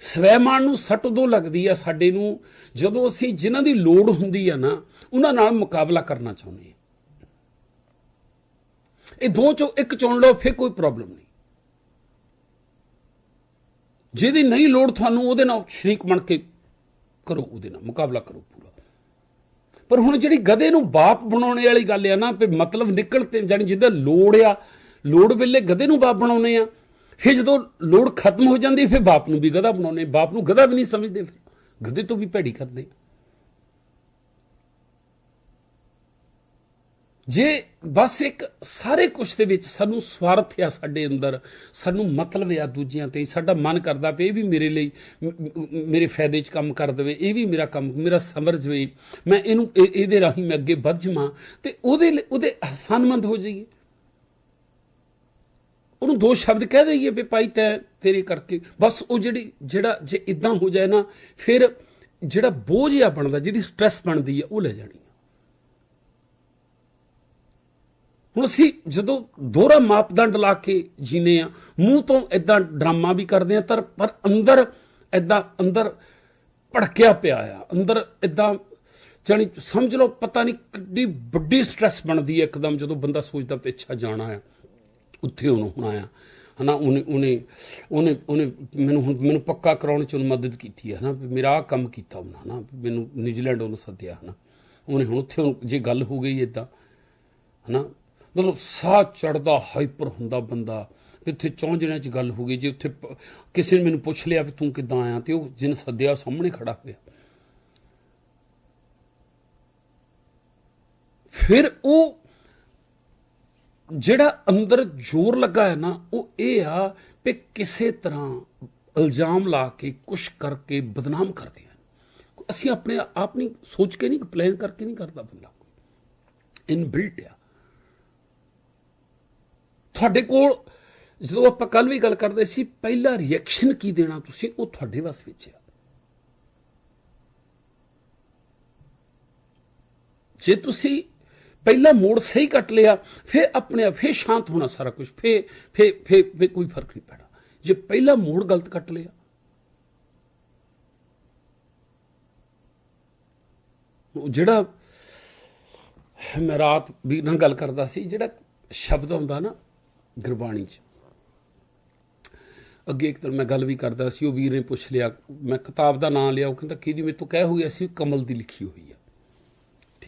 ਸਵੈਮਾਨ ਨੂੰ ਸੱਟ ਉਦੋਂ ਲੱਗਦੀ ਆ ਸਾਡੇ ਨੂੰ, ਜਦੋਂ ਅਸੀਂ ਜਿਨ੍ਹਾਂ ਦੀ ਲੋੜ ਹੁੰਦੀ ਆ ਨਾ, ਉਹਨਾਂ ਨਾਲ ਮੁਕਾਬਲਾ ਕਰਨਾ ਚਾਹੁੰਦੇ ਆ। ਇਹ ਦੋ ਚੋਂ ਇੱਕ ਚੁਣ ਲਓ, ਫਿਰ ਕੋਈ ਪ੍ਰੋਬਲਮ ਨਹੀਂ। ਜਿਹਦੀ ਨਹੀਂ ਲੋੜ ਤੁਹਾਨੂੰ, ਉਹਦੇ ਨਾਲ ਸ਼ਰੀਕ ਬਣ ਕੇ ਕਰੋ, ਉਹਦੇ ਨਾਲ ਮੁਕਾਬਲਾ ਕਰੋ ਪੂਰਾ। ਪਰ ਹੁਣ ਜਿਹੜੀ ਗਧੇ ਨੂੰ ਬਾਪ ਬਣਾਉਣੇ ਵਾਲੀ ਗੱਲ ਆ ਨਾ, ਵੀ ਮਤਲਬ ਨਿਕਲ ਤੇ ਜਾਨੀ ਜਿੱਦਾਂ ਲੋੜ ਆ, ਲੋੜ ਵੇਲੇ ਗਧੇ ਨੂੰ ਬਾਪ ਬਣਾਉਨੇ ਆ ਫਿਰ ਜਦੋਂ ਲੋੜ ਖਤਮ ਹੋ ਜਾਂਦੀ, ਫਿਰ ਬਾਪ ਨੂੰ ਵੀ ਗਧਾ ਬਣਾਉਨੇ ਬਾਪ ਨੂੰ ਗਧਾ ਵੀ ਨਹੀਂ ਸਮਝਦੇ ਫਿਰ। ਗਧੇ ਤੋਂ ਵੀ ਭੈੜੀ ਕਰਦੇ ਜੇ ਬਸ ਇੱਕ ਸਾਰੇ ਕੁਝ ਦੇ ਵਿੱਚ ਸਾਨੂੰ ਸਵਾਰਥ ਆ ਸਾਡੇ ਅੰਦਰ, ਸਾਨੂੰ ਮਤਲਬ ਆ ਦੂਜਿਆਂ ਤੇ, ਸਾਡਾ ਮਨ ਕਰਦਾ ਪਏ ਇਹ ਵੀ ਮੇਰੇ ਲਈ ਮੇਰੇ ਫਾਇਦੇ 'ਚ ਕੰਮ ਕਰ ਦੇਵੇ, ਇਹ ਵੀ ਮੇਰਾ ਕੰਮ, ਮੇਰਾ ਸਮਰ ਜਵੇ ਮੈਂ ਇਹਨੂੰ, ਇਹ- ਇਹਦੇ ਰਾਹੀਂ ਮੈਂ ਅੱਗੇ ਵੱਧ ਜਾਵਾਂ ਤੇ ਉਹਦੇ ਲਈ- ਉਹਦੇ ਹਸਨਮੰਦ ਹੋ ਜਾਈਏ। ਉਹਨੂੰ ਦੋ ਸ਼ਬਦ ਕਹਿ ਦਈਏ ਵੀ ਭਾਈ ਤੈ ਤੇਰੇ ਕਰਕੇ। ਬਸ ਉਹ ਜਿਹੜੀ, ਜਿਹੜਾ ਜੇ ਇਦਾਂ ਹੋ ਜਾਏ ਨਾ, ਫਿਰ ਜਿਹੜਾ ਬੋਝ ਆ ਬਣਦਾ, ਜਿਹੜੀ ਸਟ੍ਰੈਸ ਬਣਦੀ ਆ, ਉਹ ਲੈ ਜਾਣੀ ਆ। ਹੁਣ ਅਸੀਂ ਜਦੋਂ ਦੋਹਰਾ ਮਾਪਦੰਡ ਲਾ ਕੇ ਜੀਨੇ ਆ, ਮੂੰਹ ਤੋਂ ਇਦਾਂ ਡਰਾਮਾ ਵੀ ਕਰਦੇ ਆ ਤਰ ਪਰ ਅੰਦਰ ਇਦਾਂ ਅੰਦਰ ਭੜਕਿਆ ਪਿਆ ਆ। ਅੰਦਰ ਇਦਾਂ ਜਾਣੀ ਸਮਝ ਲਓ, ਪਤਾ ਨਹੀਂ ਕਿੱਡੀ ਵੱਡੀ ਸਟ੍ਰੈਸ ਬਣਦੀ ਹੈ ਇੱਕਦਮ ਜਦੋਂ ਬੰਦਾ ਸੋਚਦਾ ਪਿੱਛਾ ਜਾਣਾ ਆ। ਉੱਥੇ ਉਹਨੂੰ ਹੁਣ ਆਇਆ। ਹਨਾ, ਉਹਨੇ ਉਹਨੇ ਉਹਨੇ ਉਹਨੇ ਮੈਨੂੰ ਹੁਣ, ਮੈਨੂੰ ਪੱਕਾ ਕਰਾਉਣ ਚ ਉਹਨੇ ਮਦਦ ਕੀਤੀ ਹੈ ਹਨਾ, ਵੀ ਮੇਰਾ ਆਹ ਕੰਮ ਕੀਤਾ ਉਹਨਾਂ, ਹਨਾ ਮੈਨੂੰ ਨਿਊਜ਼ੀਲੈਂਡ ਉਹਨੂੰ ਸੱਦਿਆ, ਹਨਾ। ਉਹਨੇ ਹੁਣ ਉੱਥੇ ਜੇ ਗੱਲ ਹੋ ਗਈ ਇਦਾਂ ਹਨਾ, ਮਤਲਬ ਸਾਹ ਚੜਦਾ ਹਾਈਪਰ ਹੁੰਦਾ ਬੰਦਾ, ਵੀ ਉੱਥੇ ਚੌਂ ਜਣਿਆਂ ਚ ਗੱਲ ਹੋ ਗਈ, ਜੇ ਉੱਥੇ ਕਿਸੇ ਨੇ ਮੈਨੂੰ ਪੁੱਛ ਲਿਆ ਵੀ ਤੂੰ ਕਿੱਦਾਂ ਆਇਆ, ਤੇ ਉਹ ਜਿਨ ਸੱਦਿਆ, ਉਹ ਸਾਹਮਣੇ ਖੜਾ ਹੋਇਆ। ਫਿਰ ਉਹ ਜਿਹੜਾ ਅੰਦਰ ਜ਼ੋਰ ਲੱਗਾ ਹੈ ਨਾ, ਉਹ ਇਹ ਆ ਕਿ ਕਿਸੇ ਤਰ੍ਹਾਂ ਇਲਜ਼ਾਮ ਲਾ ਕੇ, ਕੁਛ ਕਰਕੇ ਬਦਨਾਮ ਕਰਦੇ ਆ ਅਸੀਂ ਆਪਣੇ ਆਪ ਨਹੀਂ, ਸੋਚ ਕੇ ਨਹੀਂ, ਪਲਾਨ ਕਰਕੇ ਨਹੀਂ ਕਰਦਾ ਬੰਦਾ। ਇਨ ਬਿਲਟ ਆ। ਤੁਹਾਡੇ ਕੋਲ, ਜਦੋਂ ਆਪਾਂ ਕੱਲ ਵੀ ਗੱਲ ਕਰਦੇ ਸੀ, ਪਹਿਲਾ ਰਿਐਕਸ਼ਨ ਕੀ ਦੇਣਾ ਤੁਸੀਂ? ਉਹ ਤੁਹਾਡੇ ਵੱਸ ਵਿੱਚ ਆ। ਜੇ ਤੁਸੀਂ ਪਹਿਲਾ ਮੋੜ ਸਹੀ ਕੱਟ ਲਿਆ, ਫਿਰ ਆਪਣੇ ਆਪ, ਫਿਰ ਸ਼ਾਂਤ ਹੋਣਾ ਸਾਰਾ ਕੁਝ ਫਿਰ ਫਿਰ ਫਿਰ ਕੋਈ ਫ਼ਰਕ ਨਹੀਂ ਪੈਣਾ। ਜੇ ਪਹਿਲਾ ਮੋੜ ਗਲਤ ਕੱਟ ਲਿਆ ਜਿਹੜਾ ਮੈਂ ਰਾਤ ਵੀ ਨਾਲ ਗੱਲ ਕਰਦਾ ਸੀ, ਜਿਹੜਾ ਸ਼ਬਦ ਆਉਂਦਾ ਨਾ ਗੁਰਬਾਣੀ 'ਚ, ਅੱਗੇ ਇੱਕ ਦਿਨ ਮੈਂ ਗੱਲ ਵੀ ਕਰਦਾ ਸੀ, ਉਹ ਵੀਰ ਨੇ ਪੁੱਛ ਲਿਆ, ਮੈਂ ਕਿਤਾਬ ਦਾ ਨਾਮ ਲਿਆ, ਉਹ ਕਹਿੰਦਾ ਕਿਹਦੀ ਮੇਰੇ ਤੋਂ ਕਹਿ ਹੋਈ ਸੀ ਕਮਲ ਦੀ ਲਿਖੀ ਹੋਈ ਆ।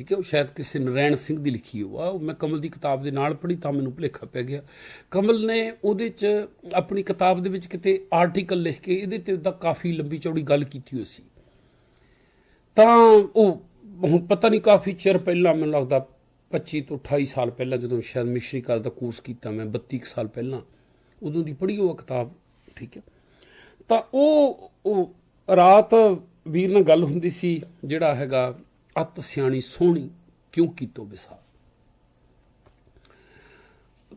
ਠੀਕ ਹੈ, ਉਹ ਸ਼ਾਇਦ ਕਿਸੇ ਨਰੈਣ ਸਿੰਘ ਦੀ ਲਿਖੀ ਹੋ ਆ ਉਹ ਮੈਂ ਕਮਲ ਦੀ ਕਿਤਾਬ ਦੇ ਨਾਲ ਪੜ੍ਹੀ ਤਾਂ ਮੈਨੂੰ ਭੁਲੇਖਾ ਪੈ ਗਿਆ। ਕਮਲ ਨੇ ਉਹਦੇ 'ਚ ਆਪਣੀ ਕਿਤਾਬ ਦੇ ਵਿੱਚ ਕਿਤੇ ਆਰਟੀਕਲ ਲਿਖ ਕੇ ਇਹਦੇ ਤੇ ਉਹਦਾ ਕਾਫੀ ਲੰਬੀ ਚੌੜੀ ਗੱਲ ਕੀਤੀ ਹੋਈ ਸੀ। ਤਾਂ ਉਹ ਹੁਣ ਪਤਾ ਨਹੀਂ ਕਾਫੀ ਚਿਰ ਪਹਿਲਾਂ ਮੈਨੂੰ ਲੱਗਦਾ 25 ਤੋਂ 28 ਸਾਲ ਪਹਿਲਾਂ ਜਦੋਂ ਸ਼ਾਇਦ ਮਿਸ਼ਰੀ ਕਾਲ ਦਾ ਕੋਰਸ ਕੀਤਾ ਮੈਂ 32 ਕੁ ਸਾਲ ਪਹਿਲਾਂ, ਉਦੋਂ ਦੀ ਪੜ੍ਹੀ ਉਹ ਕਿਤਾਬ, ਠੀਕ ਹੈ। ਤਾਂ ਉਹ ਰਾਤ ਵੀਰ ਨਾਲ ਗੱਲ ਹੁੰਦੀ ਸੀ ਜਿਹੜਾ ਹੈਗਾ ਅਤ ਸਿਆਣੀ ਸੋਹਣੀ ਕਿਉਂ ਕੀਤੋ ਵਿਸਾਰ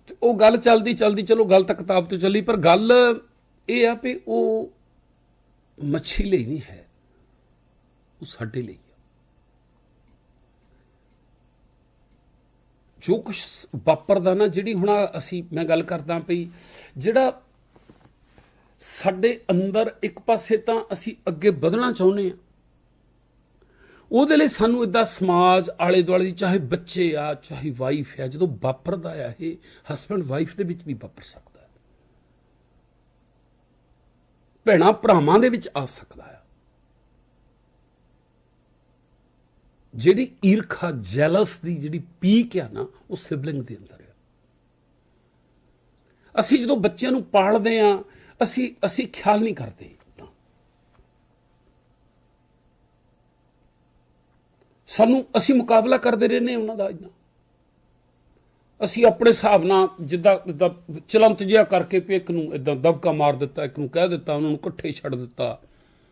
ਤੇ ਉਹ ਗੱਲ ਚੱਲਦੀ ਚੱਲਦੀ, ਚਲੋ ਗੱਲ ਤਾਂ ਕਿਤਾਬ ਤੋਂ ਚੱਲੀ, ਪਰ ਗੱਲ ਇਹ ਆ ਵੀ ਉਹ ਮੱਛੀ ਲਈ ਨਹੀਂ ਹੈ, ਉਹ ਸਾਡੇ ਲਈ ਆ। ਜੋ ਕੁਝ ਵਾਪਰਦਾ ਨਾ, ਜਿਹੜੀ ਹੁਣ ਅਸੀਂ, ਮੈਂ ਗੱਲ ਕਰਦਾ ਪਈ, ਜਿਹੜਾ ਸਾਡੇ ਅੰਦਰ ਇੱਕ ਪਾਸੇ ਤਾਂ ਅਸੀਂ ਅੱਗੇ ਵਧਣਾ ਚਾਹੁੰਦੇ ਆ ਉਹਦੇ ਲਈ ਸਾਨੂੰ ਇਦਾਂ ਸਮਾਜ ਆਲੇ ਦੁਆਲੇ ਦੀ, ਚਾਹੇ ਬੱਚੇ ਆ, ਚਾਹੇ ਵਾਈਫ ਆ, ਜਦੋਂ ਵਾਪਰਦਾ ਆ ਇਹ ਹਸਬੰਡ ਵਾਈਫ ਦੇ ਵਿੱਚ ਵੀ ਵਾਪਰ ਸਕਦਾ ਹੈ। ਭੈਣਾ ਭਰਾਵਾਂ ਦੇ ਵਿੱਚ ਆ ਸਕਦਾ ਆ। ਜਿਹੜੀ ਈਰਖਾ ਜੈਲਸ ਦੀ ਜਿਹੜੀ ਪੀਕ ਆ ਨਾ, ਉਹ ਸਿਬਲਿੰਗ ਦੇ ਅੰਦਰ ਆ। ਅਸੀਂ ਜਦੋਂ ਬੱਚਿਆਂ ਨੂੰ ਪਾਲਦੇ ਆ, ਅਸੀਂ ਅਸੀਂ ਖਿਆਲ ਨਹੀਂ ਕਰਦੇ ਤਾਂ ਸਾਨੂੰ ਅਸੀਂ ਮੁਕਾਬਲਾ ਕਰਦੇ ਰਹਿੰਦੇ ਉਹਨਾਂ ਦਾ ਇਦਾਂ ਅਸੀਂ ਆਪਣੇ ਹਿਸਾਬ ਨਾਲ ਜਿੱਦਾਂ ਚਲੰਤ ਜਿਹਾ ਕਰਕੇ ਵੀ ਇੱਕ ਨੂੰ ਇਦਾਂ ਦਬਕਾ ਮਾਰ ਦਿੱਤਾ, ਇੱਕ ਨੂੰ ਕਹਿ ਦਿੱਤਾ, ਉਹਨਾਂ ਨੂੰ ਇਕੱਠੇ ਛੱਡ ਦਿੱਤਾ।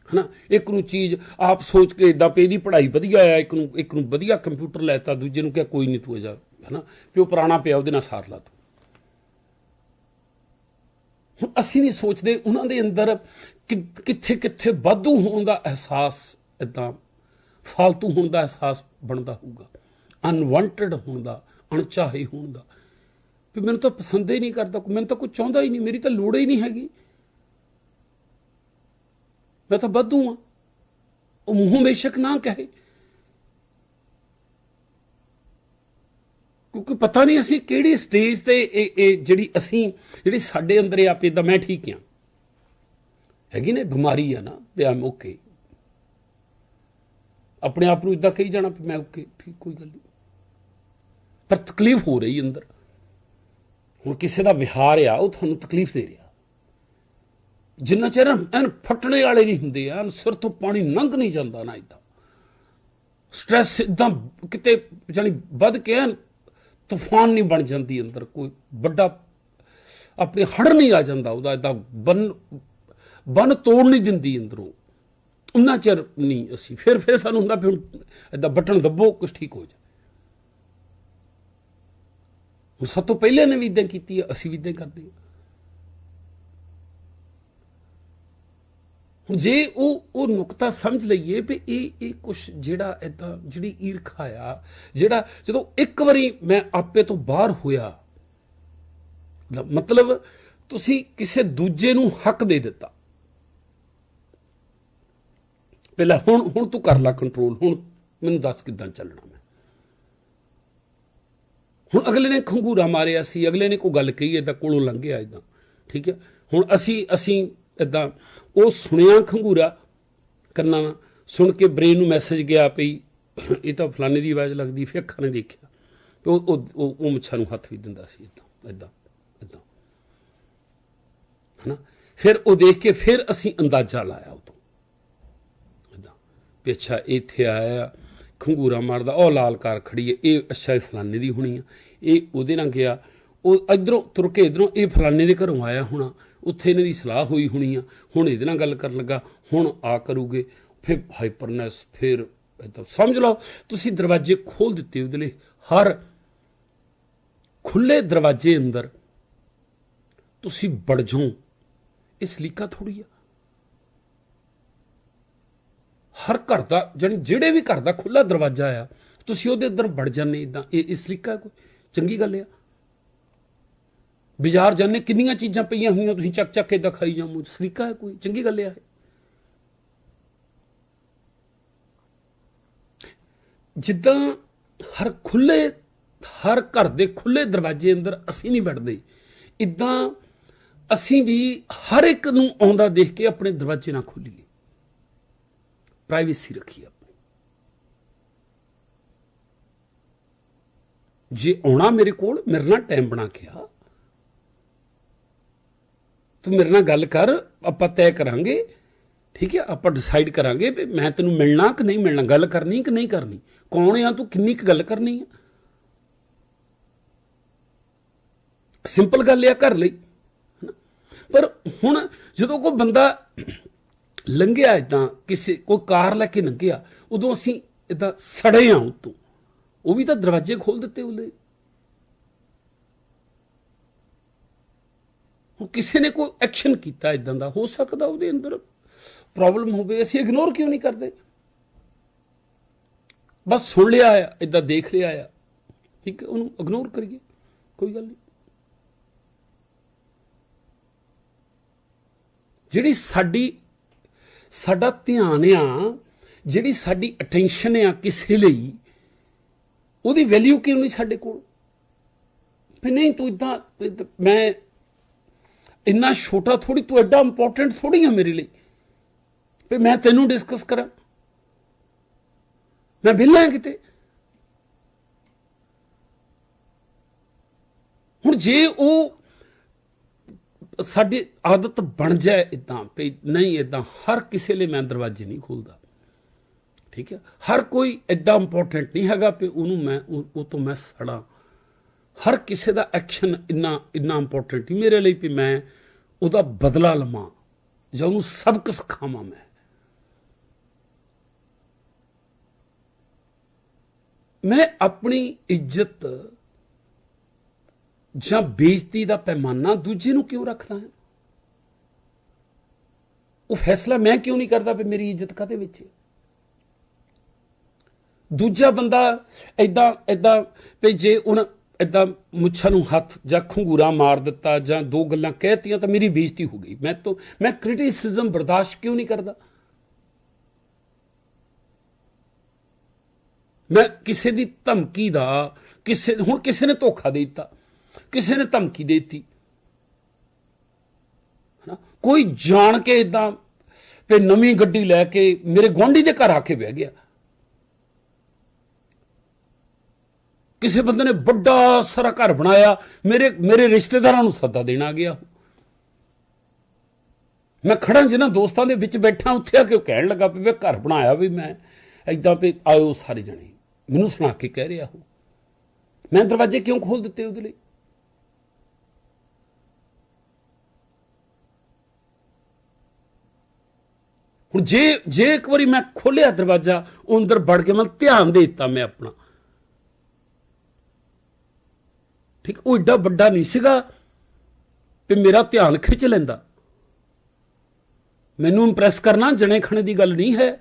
ਹਨਾ? ਇੱਕ ਨੂੰ ਚੀਜ਼ ਆਪ ਸੋਚ ਕੇ ਇਦਾਂ ਪਈ ਦੀ ਪੜ੍ਹਾਈ ਵਧੀਆ ਆ, ਇੱਕ ਨੂੰ ਇੱਕ ਨੂੰ ਵਧੀਆ ਕੰਪਿਊਟਰ ਲੈਤਾ, ਦੂਜੇ ਨੂੰ ਕਿਹਾ ਕੋਈ ਨਹੀਂ ਤੂੰ ਜਾ ਹਨਾ? ਪਿਓ ਪੁਰਾਣਾ ਪਿਆ, ਉਹਦੇ ਨਾਲ ਸਾਰ ਲਾ ਤੂੰ। ਹੁਣ ਅਸੀਂ ਨਹੀਂ ਸੋਚਦੇ ਉਹਨਾਂ ਦੇ ਅੰਦਰ ਕਿੱਥੇ ਕਿੱਥੇ ਵਾਧੂ ਹੋਣ ਦਾ ਅਹਿਸਾਸ ਇਦਾਂ ਫालतू ਹੋਣ ਦਾ ਅਹਿਸਾਸ ਬਣਦਾ ਹੋਊਗਾ। ਅਨਵਾਂਟਡ ਹੋਣ ਦਾ ਅਣਚਾਹੇ ਹੋਣ ਦਾ ਵੀ ਮੈਨੂੰ ਤਾਂ ਪਸੰਦ ਹੀ ਨਹੀਂ ਕਰਦਾ ਮੈਨੂੰ ਤਾਂ ਕੋਈ ਚਾਹੁੰਦਾ ਹੀ ਨਹੀਂ, ਮੇਰੀ ਤਾਂ ਲੋੜ ਹੀ ਨਹੀਂ ਹੈਗੀ। ਮੈਂ ਤਾਂ ਬੱਧੂ ਆ। ਉਹ ਮੂੰਹੋਂ ਬੇਸ਼ੱਕ ਨਾ ਕਹੇ। ਕਿਉਂਕਿ ਪਤਾ ਨਹੀਂ ਅਸੀਂ ਕਿਹੜੀ ਸਟੇਜ ਤੇ ਇਹ ਇਹ ਜਿਹੜੀ ਅਸੀਂ, ਜਿਹੜੀ ਸਾਡੇ ਅੰਦਰ ਇਹ ਆਪੇ ਦਾ ਮੈਂ ਠੀਕ ਆ ਹੈਗੀ ਨੇ ਬਿਮਾਰੀ ਆ ਨਾ ਵੀ ਆਮ ਓਕੇ ਆਪਣੇ ਆਪ ਨੂੰ ਇਦਾਂ ਕਹੀ ਜਾਣਾ ਵੀ ਮੈਂ ਓਕੇ ਠੀਕ, ਕੋਈ ਗੱਲ ਨਹੀਂ। ਪਰ ਤਕਲੀਫ ਹੋ ਰਹੀ ਅੰਦਰ। ਹੁਣ ਕਿਸੇ ਦਾ ਵਿਹਾਰ ਆ, ਉਹ ਤੁਹਾਨੂੰ ਤਕਲੀਫ ਦੇ ਰਿਹਾ। ਜਿੰਨਾ ਚਿਰ ਐਨ ਫਟਣੇ ਵਾਲੇ ਨਹੀਂ ਹੁੰਦੇ ਆ ਸਿਰ ਤੋਂ ਪਾਣੀ ਲੰਘ ਨਹੀਂ ਜਾਂਦਾ ਨਾ ਇਦਾਂ ਸਟ੍ਰੈਸ ਇਦਾਂ ਕਿਤੇ ਜਾਨੀ ਵੱਧ ਕੇ ਐਨ ਤੂਫਾਨ ਨਹੀਂ ਬਣ ਜਾਂਦੀ ਅੰਦਰ, ਕੋਈ ਵੱਡਾ ਆਪਣੇ ਹੜ ਨਹੀਂ ਆ ਜਾਂਦਾ, ਉਹਦਾ ਇਦਾਂ ਬਨ ਬਨ ਤੋੜ ਨਹੀਂ ਦਿੰਦੀ ਅੰਦਰੋਂ। ਉਨਾ ਚਿਰ ਨਹੀਂ ਅਸੀਂ। ਫਿਰ ਫਿਰ ਸਾਨੂੰ ਹੁੰਦਾ ਫਿਰ ਇਦਾਂ ਬਟਨ ਦੱਬੋ ਕੁਝ ਠੀਕ ਹੋ ਜਾ। ਹੁਣ ਸਭ ਤੋਂ ਪਹਿਲੇ ਨੇ ਵੀ ਇਦਾਂ ਕੀਤੀ ਹੈ ਅਸੀਂ ਵੀ ਇਦਾਂ ਕਰਦੇ ਹਾਂ ਹੁਣ ਜੇ ਉਹ ਉਹ ਨੁਕਤਾ ਸਮਝ ਲਈਏ ਵੀ ਇਹ ਇਹ ਕੁਝ ਜਿਹੜਾ ਇਦਾਂ ਜਿਹੜੀ ਈਰਖਾ ਆ, ਜਿਹੜਾ ਜਦੋਂ ਇੱਕ ਵਾਰੀ ਮੈਂ ਆਪੇ ਤੋਂ ਬਾਹਰ ਹੋਇਆ, ਮਤਲਬ ਤੁਸੀਂ ਕਿਸੇ ਦੂਜੇ ਨੂੰ ਹੱਕ ਦੇ ਦਿੱਤਾ। ਪਹਿਲਾਂ ਹੁਣ ਹੁਣ ਤੂੰ ਕਰ ਲੈ ਕੰਟਰੋਲ ਹੁਣ ਮੈਨੂੰ ਦੱਸ ਕਿੱਦਾਂ ਚੱਲਣਾ ਮੈਂ। ਹੁਣ ਅਗਲੇ ਨੇ ਖੰਗੂਰਾ ਮਾਰਿਆ ਸੀ, ਅਗਲੇ ਨੇ ਕੋਈ ਗੱਲ ਕਹੀ ਏਦਾਂ ਕੋਲੋਂ ਲੰਘਿਆ ਗਿਆ ਠੀਕ ਹੈ? ਹੁਣ ਅਸੀਂ ਅਸੀਂ ਏਦਾਂ, ਉਹ ਸੁਣਿਆ ਖੰਗੂਰਾ ਕੰਨਾਂ ਨਾਲ, ਸੁਣ ਕੇ ਬ੍ਰੇਨ ਨੂੰ ਮੈਸੇਜ ਗਿਆ ਪਈ ਇਹ ਤਾਂ ਫਲਾਣੇ ਦੀ ਆਵਾਜ਼ ਲੱਗਦੀ, ਫਿਰ ਅੱਖਾਂ ਨੇ ਦੇਖਿਆ। ਉਹ ਉਹ, ਉਹ- ਮੁੱਛਾਂ ਨੂੰ ਹੱਥ ਵੀ ਦਿੰਦਾ ਸੀ ਏਦਾਂ ਏਦਾਂ ਏਦਾਂ। ਹਨਾ? ਫਿਰ ਉਹ ਦੇਖ ਕੇ ਫਿਰ ਅਸੀਂ ਅੰਦਾਜ਼ਾ ਲਾਇਆ ਉਹ ਤੋਂ ਵੀ ਅੱਛਾ ਇੱਥੇ ਆਇਆ, ਖੰਗੂਰਾ ਮਾਰਦਾ, ਉਹ ਲਾਲ ਕਾਰ ਖੜੀ ਹੈ, ਇਹ ਅੱਛਾ ਇਹ ਫਲਾਨੇ ਦੀ ਹੋਣੀ ਆ। ਇਹ ਉਹਦੇ ਨਾਲ ਗਿਆ। ਉਹ ਇਧਰੋਂ ਤੁਰ ਕੇ ਇਧਰੋਂ ਇਹ ਫਲਾਨੇ ਦੇ ਘਰੋਂ ਆਇਆ ਹੋਣਾ। ਉੱਥੇ ਇਹਨਾਂ ਦੀ ਸਲਾਹ ਹੋਈ ਹੋਣੀ ਆ। ਹੁਣ ਇਹਦੇ ਨਾਲ ਗੱਲ ਕਰਨ ਲੱਗਾ। ਹੁਣ ਆ ਕਰੂਗੇ। ਫਿਰ ਹਾਈਪਰਨੈਸ ਫਿਰ ਏਦਾਂ ਸਮਝ ਲਓ, ਤੁਸੀਂ ਦਰਵਾਜ਼ੇ ਖੋਲ ਦਿੱਤੇ ਉਹਦੇ ਲਈ। ਹਰ ਖੁੱਲੇ ਦਰਵਾਜ਼ੇ ਅੰਦਰ ਤੁਸੀਂ ਵੜ ਜਾਓ। ਇਹ ਸਲੀਕਾ ਥੋੜੀ ਆ। ਹਰ ਘਰ ਦਾ, ਜਾਣੀ ਜਿਹੜੇ ਵੀ ਘਰ ਦਾ ਖੁੱਲਾ ਦਰਵਾਜ਼ਾ ਆ, ਤੁਸੀਂ ਉਹਦੇ ਅੰਦਰ ਵੜ ਜਾਂਦੇ ਇਦਾਂ ਇਹ ਇਸ ਸਲੀਕਾ ਕੋਈ? ਚੰਗੀ ਗੱਲ ਆ। ਬਾਜ਼ਾਰ ਜਾਂਦੇ ਕਿੰਨੀਆਂ ਚੀਜ਼ਾਂ ਪਈਆਂ ਹੋਈਆਂ, ਤੁਸੀਂ ਚੱਕ ਚੱਕ ਕੇ ਦਿਖਾਈ ਖਾਈ ਸਲੀਕਾ ਹੈ ਕੋਈ? ਚੰਗੀ ਗੱਲ ਆ ਇਹ। ਜਿੱਦਾਂ ਹਰ ਖੁੱਲੇ ਹਰ ਘਰ ਦੇ ਖੁੱਲੇ ਦਰਵਾਜ਼ੇ ਅੰਦਰ ਅਸੀਂ ਨਹੀਂ ਵੜਦੇ। ਇਦਾਂ ਅਸੀਂ ਵੀ ਹਰ ਇੱਕ ਨੂੰ ਆਉਂਦਾ ਦੇਖ ਕੇ ਆਪਣੇ ਦਰਵਾਜ਼ੇ ਨਾ ਖੋਲੀਏ। ਪ੍ਰਾਈਵੇਸੀ ਰੱਖੀ ਆਪਣੀ ਜੇ ਆਉਣਾ ਮੇਰੇ ਕੋਲ, ਮੇਰੇ ਨਾਲ ਟਾਈਮ ਬਣਾ ਕੇ ਆ। ਤੂੰ ਮੇਰੇ ਨਾਲ ਗੱਲ ਕਰ, ਆਪਾਂ ਤੈਅ ਕਰਾਂਗੇ। ਠੀਕ ਹੈ, ਆਪਾਂ ਡਿਸਾਈਡ ਕਰਾਂਗੇ ਵੀ ਮੈਂ ਤੈਨੂੰ ਮਿਲਣਾ ਕਿ ਨਹੀਂ ਮਿਲਣਾ, ਗੱਲ ਕਰਨੀ ਕਿ ਨਹੀਂ ਕਰਨੀ। ਕੌਣ ਆ ਤੂੰ, ਕਿੰਨੀ ਕੁ ਗੱਲ ਕਰਨੀ ਆ? ਸਿੰਪਲ ਗੱਲ ਆ ਕਰ ਲਈ। ਹਨਾ? ਪਰ ਹੁਣ ਜਦੋਂ ਕੋਈ ਬੰਦਾ ਲੰਘਿਆ ਇਦਾਂ ਕਿਸੇ, ਕੋਈ ਕਾਰ ਲੈ ਕੇ ਲੰਘਿਆ, ਉਦੋਂ ਅਸੀਂ ਇਦਾਂ ਸੜੇ ਆ ਉਤੋਂ। ਉਹ ਵੀ ਤਾਂ ਦਰਵਾਜ਼ੇ ਖੋਲ ਦਿੱਤੇ ਉਹਲੇ ਹੁਣ ਕਿਸੇ ਨੇ ਕੋਈ ਐਕਸ਼ਨ ਕੀਤਾ ਇਦਾਂ ਦਾ? ਹੋ ਸਕਦਾ ਉਹਦੇ ਅੰਦਰ ਪ੍ਰੋਬਲਮ ਹੋਵੇ, ਅਸੀਂ ਇਗਨੋਰ ਕਿਉਂ ਨਹੀਂ ਕਰਦੇ? ਬਸ ਸੁਣ ਲਿਆ ਆ ਇਦਾਂ ਦੇਖ ਲਿਆ ਆ। ਠੀਕ ਹੈ, ਉਹਨੂੰ ਇਗਨੋਰ ਕਰੀਏ, ਕੋਈ ਗੱਲ ਨਹੀਂ। ਜਿਹੜੀ ਸਾਡੀ ਸਾਡਾ ਧਿਆਨ ਆ, ਜਿਹੜੀ ਸਾਡੀ ਅਟੈਂਸ਼ਨ ਆ ਕਿਸੇ ਲਈ, ਉਹਦੀ ਵੈਲਿਊ ਕਿਉਂ ਨਹੀਂ ਸਾਡੇ ਕੋਲ? ਵੀ ਨਹੀਂ ਤੂੰ ਇਦਾਂ ਮੈਂ ਇੰਨਾ ਛੋਟਾ ਥੋੜੀ ਤੂੰ ਐਡਾ ਇੰਪੋਰਟੈਂਟ ਥੋੜੀ ਆ ਮੇਰੇ ਲਈ। ਵੀ ਮੈਂ ਤੈਨੂੰ ਡਿਸਕਸ ਕਰਾਂ। ਮੈਂ ਬਿੱਲਾ ਕਿਤੇ। ਹੁਣ ਜੇ ਉਹ ਸਾਡੀ ਆਦਤ ਬਣ ਜਾਏ ਇਦਾਂ ਵੀ ਨਹੀਂ ਇਦਾਂ ਹਰ ਕਿਸੇ ਲਈ ਮੈਂ ਦਰਵਾਜ਼ੇ ਨਹੀਂ ਖੋਲਦਾ। ਠੀਕ ਹੈ? ਹਰ ਕੋਈ ਐਡਾ ਇੰਪੋਰਟੈਂਟ ਨਹੀਂ ਹੈਗਾ ਵੀ ਉਹਨੂੰ ਮੈਂ, ਉਹ ਉਹ ਤੋਂ ਮੈਂ ਸੜਾ। ਹਰ ਕਿਸੇ ਦਾ ਐਕਸ਼ਨ ਇੰਨਾ ਇੰਨਾ ਇੰਪੋਰਟੈਂਟ ਨਹੀਂ। ਮੇਰੇ ਲਈ ਵੀ ਮੈਂ ਉਹਦਾ ਬਦਲਾ ਲਵਾਂ ਜਾਂ ਉਹਨੂੰ ਸਬਕ ਸਿਖਾਵਾਂ ਮੈਂ। ਮੈਂ ਆਪਣੀ ਇੱਜ਼ਤ ਜਾਂ ਬੇਇੱਜ਼ਤੀ ਦਾ ਪੈਮਾਨਾ ਦੂਜੇ ਨੂੰ ਕਿਉਂ ਰੱਖਦਾ ਹੈ? ਉਹ ਫੈਸਲਾ ਮੈਂ ਕਿਉਂ ਨਹੀਂ ਕਰਦਾ ਵੀ ਮੇਰੀ ਇੱਜ਼ਤ ਕਾਦੇ ਵਿੱਚ ਹੈ? ਦੂਜਾ ਬੰਦਾ ਐਦਾਂ ਐਦਾਂ ਵੀ ਜੇ ਉਹਨਾਂ ਐਦਾਂ ਮੁੱਛਾਂ ਨੂੰ ਹੱਥ ਜਾਂ ਖੰਗੂਰਾ ਮਾਰ ਦਿੱਤਾ ਜਾਂ ਦੋ ਗੱਲਾਂ ਕਹਿਤੀਆਂ ਤਾਂ ਮੇਰੀ ਬੇਇੱਜ਼ਤੀ ਹੋ ਗਈ। ਮੈਂ ਤਾਂ, ਮੈਂ ਕ੍ਰਿਟਿਸਿਜ਼ਮ ਬਰਦਾਸ਼ਤ ਕਿਉਂ ਨਹੀਂ ਕਰਦਾ? ਮੈਂ ਕਿਸੇ ਦੀ ਧਮਕੀ ਦਾ ਕਿਸੇ, ਹੁਣ ਕਿਸੇ ਨੇ ਧੋਖਾ ਦੇ ਦਿੱਤਾ। ਕਿਸੇ ਨੇ ਧਮਕੀ ਦੇ ਦਿੱਤੀ। ਹਨਾ? ਕੋਈ ਜਾਣ ਕੇ ਇਦਾਂ ਤੇ ਨਵੀਂ ਗੱਡੀ ਲੈ ਕੇ ਮੇਰੇ ਗੁਆਂਢੀ ਦੇ ਘਰ ਆ ਕੇ ਬਹਿ ਗਿਆ। ਕਿਸੇ ਬੰਦੇ ਨੇ ਵੱਡਾ ਸਾਰਾ ਘਰ ਬਣਾਇਆ, ਮੇਰੇ ਮੇਰੇ ਰਿਸ਼ਤੇਦਾਰਾਂ ਨੂੰ ਸੱਦਾ ਦੇਣਾ ਆ ਗਿਆ। ਮੈਂ ਖੜਾ ਜਿਹਨਾਂ ਦੋਸਤਾਂ ਦੇ ਵਿੱਚ ਬੈਠਾ, ਉੱਥੇ ਆ ਕੇ ਉਹ ਕਹਿਣ ਲੱਗਾ ਵੀ ਮੈਂ ਘਰ ਬਣਾਇਆ ਵੀ ਮੈਂ ਐਦਾਂ ਵੀ ਆਇਓ ਸਾਰੇ ਜਣੇ। ਮੈਨੂੰ ਸੁਣਾ ਕੇ ਕਹਿ ਰਿਹਾ ਉਹ। ਮੈਂ ਦਰਵਾਜ਼ੇ ਕਿਉਂ ਖੋਲ ਦਿੱਤੇ ਉਹਦੇ ਲਈ? ਹੁਣ ਜੇ ਜੇ ਇੱਕ ਵਾਰੀ ਮੈਂ ਖੋਲਿਆ ਦਰਵਾਜ਼ਾ, ਉਹ ਅੰਦਰ ਵੜ ਕੇ ਮੈਂ ਧਿਆਨ ਦੇ ਦਿੱਤਾ ਮੈਂ ਆਪਣਾ। ਠੀਕ, ਉਹ ਏਡਾ ਵੱਡਾ ਨਹੀਂ ਸੀਗਾ ਕਿ ਮੇਰਾ ਧਿਆਨ ਖਿੱਚ ਲੈਂਦਾ। ਮੈਨੂੰ ਇੰਪ੍ਰੈਸ ਕਰਨਾ ਜਣੇ ਖਣੇ ਦੀ ਗੱਲ ਨਹੀਂ ਹੈ।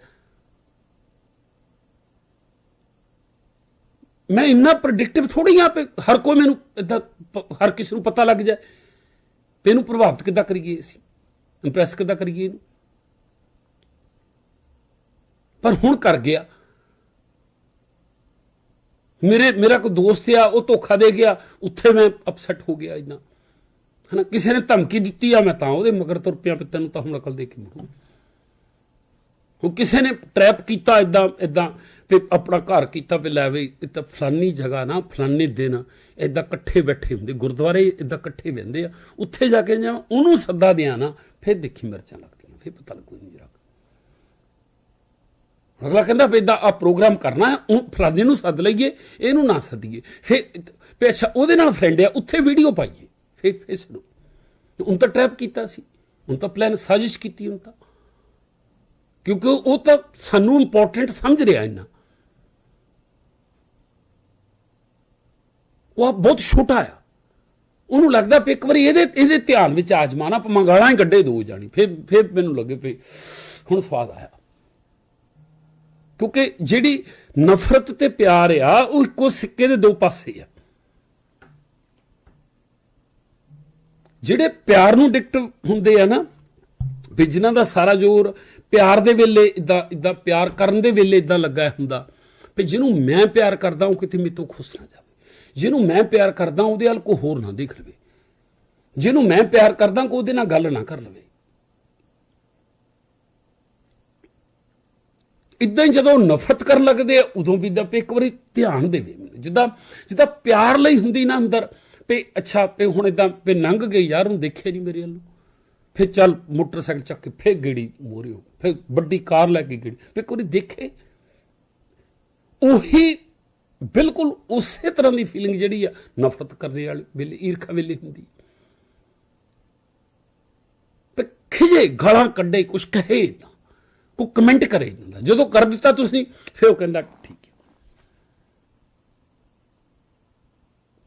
ਮੈਂ ਇੰਨਾ ਪ੍ਰੈਡਿਕਟਿਵ ਥੋੜੀ ਆ ਪੇ ਹਰ ਕੋਈ ਮੈਨੂੰ ਇਦਾਂ ਹਰ ਕਿਸੇ ਨੂੰ ਪਤਾ ਲੱਗ ਜਾਏ ਵੀ ਇਹਨੂੰ ਪ੍ਰਭਾਵਿਤ ਕਿੱਦਾਂ ਕਰੀਏ ਅਸੀਂ? ਇੰਪ੍ਰੈਸ ਕਿੱਦਾਂ ਕਰੀਏ ਇਹਨੂੰ? ਪਰ ਹੁਣ ਕਰ ਗਿਆ। ਮੇਰੇ, ਮੇਰਾ ਕੋਈ ਦੋਸਤ ਆ, ਉਹ ਧੋਖਾ ਦੇ ਗਿਆ। ਉੱਥੇ ਮੈਂ ਅਪਸੈਟ ਹੋ ਗਿਆ ਇਦਾਂ ਹਨਾ, ਕਿਸੇ ਨੇ ਧਮਕੀ ਦਿੱਤੀ ਆ, ਮੈਂ ਤਾਂ ਉਹਦੇ ਮਗਰ ਤੁਰ ਪਿਆ ਵੀ ਨੂੰ ਤਾਂ ਹੁਣ ਅਕਲ ਦੇ ਕੇ ਮਰੂ ਹੁਣ ਕਿਸੇ ਨੇ ਟ੍ਰੈਪ ਕੀਤਾ ਇਦਾਂ ਇਦਾਂ ਵੀ ਆਪਣਾ ਘਰ ਕੀਤਾ ਵੀ ਲੈ ਵੀ, ਇਹ ਤਾਂ ਫਲਾਨੀ ਜਗ੍ਹਾ ਨਾ, ਫਲਾਨੇ ਦਿਨ ਇਦਾਂ ਇਕੱਠੇ ਬੈਠੇ ਹੁੰਦੇ। ਗੁਰਦੁਆਰੇ ਇਦਾਂ ਇਕੱਠੇ ਬਹਿੰਦੇ ਆ। ਉੱਥੇ ਜਾ ਕੇ ਜਾਂ ਉਹਨੂੰ ਸੱਦਾ ਦਿਆਂ ਨਾ, ਫਿਰ ਦੇਖੀ ਮਿਰਚਾਂ ਲੱਗਦੀਆਂ, ਫਿਰ ਪਤਾ ਲੱਗੂ ਨਹੀਂ ਜਰਾ ਅਗਲਾ ਕਹਿੰਦਾ ਵੀ ਇਦਾਂ ਆ ਪ੍ਰੋਗਰਾਮ ਕਰਨਾ ਹੈ, ਉਹ ਫਲਾਣੇ ਨੂੰ ਸੱਦ ਲਈਏ, ਇਹਨੂੰ ਨਾ ਸੱਦੀਏ। ਫਿਰ ਵੀ ਅੱਛਾ, ਉਹਦੇ ਨਾਲ ਫਰੈਂਡ ਆ, ਉੱਥੇ ਵੀਡੀਓ ਪਾਈਏ, ਫਿਰ ਫਿਰ ਸੁਣੋ ਹੁਣ ਤਾਂ ਟ੍ਰੈਪ ਕੀਤਾ ਸੀ ਹੁਣ ਤਾਂ ਪਲਾਨ ਸਾਜ਼ਿਸ਼ ਕੀਤੀ ਹੁਣ ਤਾਂ। ਕਿਉਂਕਿ ਉਹ ਤਾਂ ਸਾਨੂੰ ਇੰਪੋਰਟੈਂਟ ਸਮਝ ਰਿਹਾ ਇੰਨਾ। ਉਹ ਬਹੁਤ ਛੋਟਾ ਆ। ਉਹਨੂੰ ਲੱਗਦਾ ਵੀ ਇੱਕ ਵਾਰੀ ਇਹਦੇ ਇਹਦੇ ਧਿਆਨ ਵਿੱਚ ਆਜਮਾਨਾ ਮੰਗਾਲਾਂ ਹੀ ਗੱਡੇ ਦੋ ਜਾਣੀ। ਫਿਰ ਫਿਰ ਮੈਨੂੰ ਲੱਗੇ ਵੀ ਹੁਣ ਸਵਾਦ ਆਇਆ। ਕਿਉਂਕਿ ਜਿਹੜੀ ਨਫ਼ਰਤ ਤੇ ਪਿਆਰ ਆ, ਉਹ ਇੱਕੋ ਸਿੱਕੇ ਦੇ ਦੋ ਪਾਸੇ ਆ। ਜਿਹੜੇ ਪਿਆਰ ਨੂੰ ਡਿਕਟ ਹੁੰਦੇ ਆ ਨਾ, ਵੀ ਜਿਨ੍ਹਾਂ ਦਾ ਸਾਰਾ ਜ਼ੋਰ ਪਿਆਰ ਦੇ ਵੇਲੇ ਇਦਾਂ ਇਦਾਂ ਪਿਆਰ ਕਰਨ ਦੇ ਵੇਲੇ ਇਦਾਂ ਲੱਗਾ ਹੁੰਦਾ, ਵੀ ਜਿਹਨੂੰ ਮੈਂ ਪਿਆਰ ਕਰਦਾ ਉਹ ਕਿਤੇ ਮੇਰੇ ਤੋਂ ਖੁਸ਼ ਨਾ ਜਾਵੇ। ਜਿਹਨੂੰ ਮੈਂ ਪਿਆਰ ਕਰਦਾ ਉਹਦੇ ਵੱਲ ਕੋਈ ਹੋਰ ਨਾ ਦੇਖ ਲਵੇ। ਜਿਹਨੂੰ ਮੈਂ ਪਿਆਰ ਕਰਦਾ ਕੋਈ ਉਹਦੇ ਨਾਲ ਗੱਲ ਨਾ ਕਰ ਲਵੇ। ਇਦਾਂ ਹੀ ਜਦੋਂ ਨਫ਼ਰਤ ਕਰਨ ਲੱਗਦੇ ਆ, ਉਦੋਂ ਵੀ ਦਾ ਇੱਕ ਵਾਰੀ ਧਿਆਨ ਦੇਵੇ ਜਿੱਦਾਂ ਜਿੱਦਾਂ ਪਿਆਰ ਲਈ ਹੁੰਦੀ ਨਾ ਅੰਦਰ, ਵੀ ਅੱਛਾ, ਵੀ ਹੁਣ ਇਦਾਂ ਵੀ ਲੰਘ ਗਈ ਯਾਰ ਉਹਨੂੰ ਦੇਖਿਆ ਨਹੀਂ ਮੇਰੇ ਵੱਲੋਂ ਫਿਰ ਚੱਲ ਮੋਟਰਸਾਈਕਲ ਚੱਕ ਕੇ ਫੇਰ ਗੇੜੀ ਮੋਰੇ ਹੋ। ਫਿਰ ਵੱਡੀ ਕਾਰ ਲੈ ਕੇ ਗੇੜੀ। ਫਿਰ ਕੋਈ ਦੇਖੇ। ਉਹੀ ਬਿਲਕੁਲ ਉਸੇ ਤਰ੍ਹਾਂ ਦੀ ਫੀਲਿੰਗ ਜਿਹੜੀ ਆ, ਨਫ਼ਰਤ ਕਰਨੇ ਵਾਲੇ ਵੇਲੇ, ਈਰਖਾ ਵੇਲੇ ਹੁੰਦੀ। ਤੇ ਖਿਜੇ ਗਾਲਾਂ ਕੱਢੇ, ਕੁਛ ਕਹੇ ਤਾਂ। ਕੋ ਕਮੈਂਟ ਕਰੇ ਜਾਂਦਾ ਜਦੋਂ ਕਰ ਦਿੱਤਾ ਤੁਸੀਂ, ਫਿਰ ਉਹ ਕਹਿੰਦਾ ਠੀਕ ਹੈ।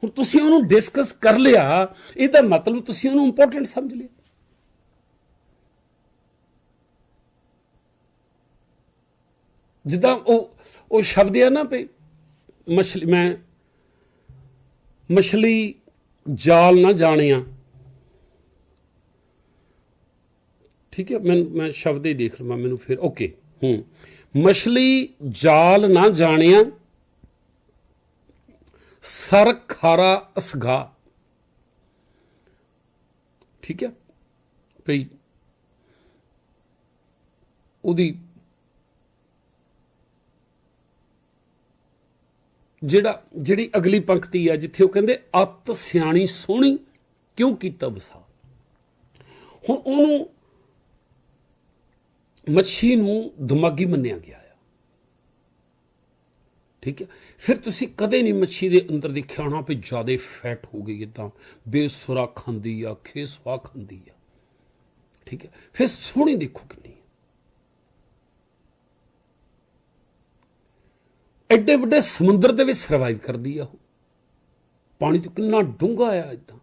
ਹੁਣ ਤੁਸੀਂ ਉਹਨੂੰ ਡਿਸਕਸ ਕਰ ਲਿਆ, ਇਹਦਾ ਮਤਲਬ ਤੁਸੀਂ ਉਹਨੂੰ ਇੰਪੋਰਟੈਂਟ ਸਮਝ ਲਿਆ। ਜਿੱਦਾਂ ਉਹ ਉਹ ਸ਼ਬਦ ਆ ਨਾ ਵੀ ਮਛਲੀ, ਮੈਂ ਮਛਲੀ ਜਾਲ ਨਾ ਜਾਣਿਆ। ਠੀਕ ਹੈ, ਮੈਂ ਮੈਂ ਸ਼ਬਦ ਹੀ ਦੇਖ ਲਵਾਂ, ਮੈਨੂੰ ਫਿਰ ਓਕੇ ਹੂੰ। ਮਛਲੀ ਜਾਲ ਨਾ ਜਾਣਿਆ, ਸਰ ਖਾਰਾ ਅਸਗਾ। ਠੀਕ ਹੈ, ਭਈ ਉਹਦੀ ਜਿਹੜਾ, ਜਿਹੜੀ ਅਗਲੀ ਪੰਕਤੀ ਆ, ਜਿੱਥੇ ਉਹ ਕਹਿੰਦੇ, ਅੱਤ ਸਿਆਣੀ ਸੋਹਣੀ ਕਿਉਂ ਕੀਤਾ ਵਸਾ ਹੁਣ ਉਹਨੂੰ ਮੱਛੀ ਨੂੰ ਦਿਮਾਗੀ ਮੰਨਿਆ ਗਿਆ ਆ। ਠੀਕ ਹੈ? ਫਿਰ ਤੁਸੀਂ ਕਦੇ ਨਹੀਂ ਮੱਛੀ ਦੇ ਅੰਦਰ ਦੇਖਿਆ ਹੋਣਾ ਵੀ ਜ਼ਿਆਦਾ ਫੈਟ ਹੋ ਗਈ ਇਦਾਂ ਬੇਸੁਰਾ ਖਾਂਦੀ ਆ, ਖੇਸਵਾ ਖਾਂਦੀ ਆ। ਠੀਕ ਹੈ? ਫਿਰ ਸੋਹਣੀ ਦੇਖੋ ਕਿੰਨੀ ਐਡੇ ਵੱਡੇ ਸਮੁੰਦਰ ਦੇ ਵਿੱਚ ਸਰਵਾਈਵ ਕਰਦੀ ਆ ਉਹ। ਪਾਣੀ ਤੋਂ ਕਿੰਨਾ ਡੂੰਘਾ ਆ ਇਦਾਂ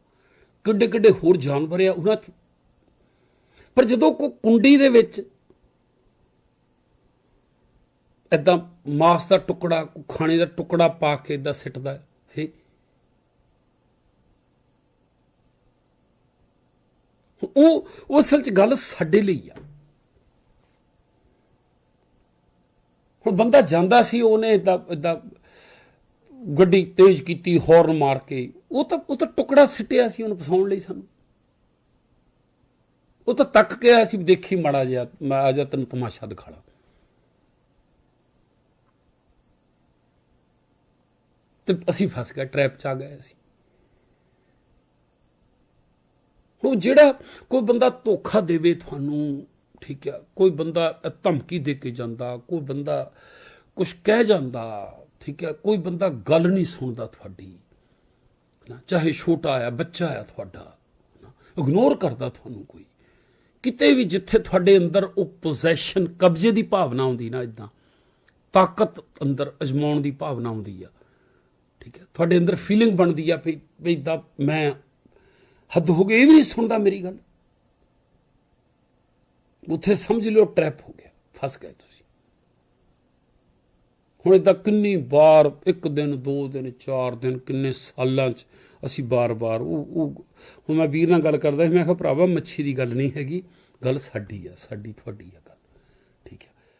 ਕਿੱਡੇ ਕਿੱਡੇ ਹੋਰ ਜਾਨਵਰ ਆ, ਉਹਨਾਂ ਚ। ਪਰ ਜਦੋਂ ਕੋ ਕੁੰਡੀ ਦੇ ਵਿੱਚ ਇਦਾਂ ਮਾਸ ਦਾ ਟੁਕੜਾ, ਖਾਣੇ ਦਾ ਟੁਕੜਾ ਪਾ ਕੇ ਇਦਾਂ ਸਿੱਟਦਾ ਫੇ ਉਹ ਉਹ ਅਸਲ ਚ ਗੱਲ ਸਾਡੇ ਲਈ ਆ। ਹੁਣ ਬੰਦਾ ਜਾਂਦਾ ਸੀ, ਉਹਨੇ ਇਦਾਂ ਇਦਾਂ ਗੱਡੀ ਤੇਜ਼ ਕੀਤੀ ਹੌਰਨ ਮਾਰ ਕੇ। ਉਹ ਤਾਂ ਉਹ ਤਾਂ ਟੁਕੜਾ ਸਿੱਟਿਆ ਸੀ ਉਹਨੂੰ ਫਸਾਉਣ ਲਈ ਸਾਨੂੰ। ਉਹ ਤਾਂ ਤੱਕ ਕੇ ਆਇਆ ਸੀ ਵੀ ਦੇਖੀ ਮਾੜਾ ਜਿਹਾ ਮੈਂ ਆ ਜਾ ਤੈਨੂੰ ਤਮਾਸ਼ਾ ਦਿਖਾਣਾ ਤੇ ਅਸੀਂ ਫਸ ਗਏ ਟ੍ਰੈਪ ਚ ਆ ਗਏ ਅਸੀਂ। ਉਹ ਜਿਹੜਾ ਕੋਈ ਬੰਦਾ ਧੋਖਾ ਦੇਵੇ ਤੁਹਾਨੂੰ, ਠੀਕ ਆ ਕੋਈ ਬੰਦਾ ਧਮਕੀ ਦੇ ਕੇ ਜਾਂਦਾ, ਕੋਈ ਬੰਦਾ ਕੁਝ ਕਹਿ ਜਾਂਦਾ, ਠੀਕ ਹੈ, ਕੋਈ ਬੰਦਾ ਗੱਲ ਨਹੀਂ ਸੁਣਦਾ ਤੁਹਾਡੀ, ਨਾ, ਚਾਹੇ ਛੋਟਾ ਆ, ਬੱਚਾ ਆ ਤੁਹਾਡਾ ਇਗਨੋਰ ਕਰਦਾ ਤੁਹਾਨੂੰ ਕੋਈ। ਕਿਤੇ ਵੀ ਜਿੱਥੇ ਤੁਹਾਡੇ ਅੰਦਰ ਉਹ ਪੋਜੈਸ਼ਨ ਕਬਜ਼ੇ ਦੀ ਭਾਵਨਾ ਆਉਂਦੀ ਨਾ ਇਦਾਂ ਤਾਕਤ ਅੰਦਰ ਅਜਮਾਉਣ ਦੀ ਭਾਵਨਾ ਆਉਂਦੀ ਆ। ਠੀਕ ਹੈ? ਤੁਹਾਡੇ ਅੰਦਰ ਫੀਲਿੰਗ ਬਣਦੀ ਆ ਵੀ ਵੀ ਇਦਾਂ ਮੈਂ ਹੱਦ ਹੋ ਗਈ। ਇਹ ਵੀ ਨਹੀਂ ਸੁਣਦਾ ਮੇਰੀ ਗੱਲ। ਉੱਥੇ ਸਮਝ ਲਿਓ ਟ੍ਰੈਪ ਹੋ ਗਿਆ। ਫਸ ਗਏ ਤੁਸੀਂ। ਹੁਣ ਇਦਾਂ ਕਿੰਨੀ ਵਾਰ, ਇੱਕ ਦਿਨ, ਦੋ ਦਿਨ, ਚਾਰ ਦਿਨ, ਕਿੰਨੇ ਸਾਲਾਂ ਚ ਅਸੀਂ ਬਾਰ-ਬਾਰ ਉਹ ਉਹ ਹੁਣ ਮੈਂ ਵੀਰ ਨਾਲ ਗੱਲ ਕਰਦਾ ਸੀ। ਮੈਂ ਕਿਹਾ, ਭਰਾਵਾ, ਮੱਛੀ ਦੀ ਗੱਲ ਨਹੀਂ ਹੈਗੀ। ਗੱਲ ਸਾਡੀ ਆ, ਸਾਡੀ ਤੁਹਾਡੀ ਆ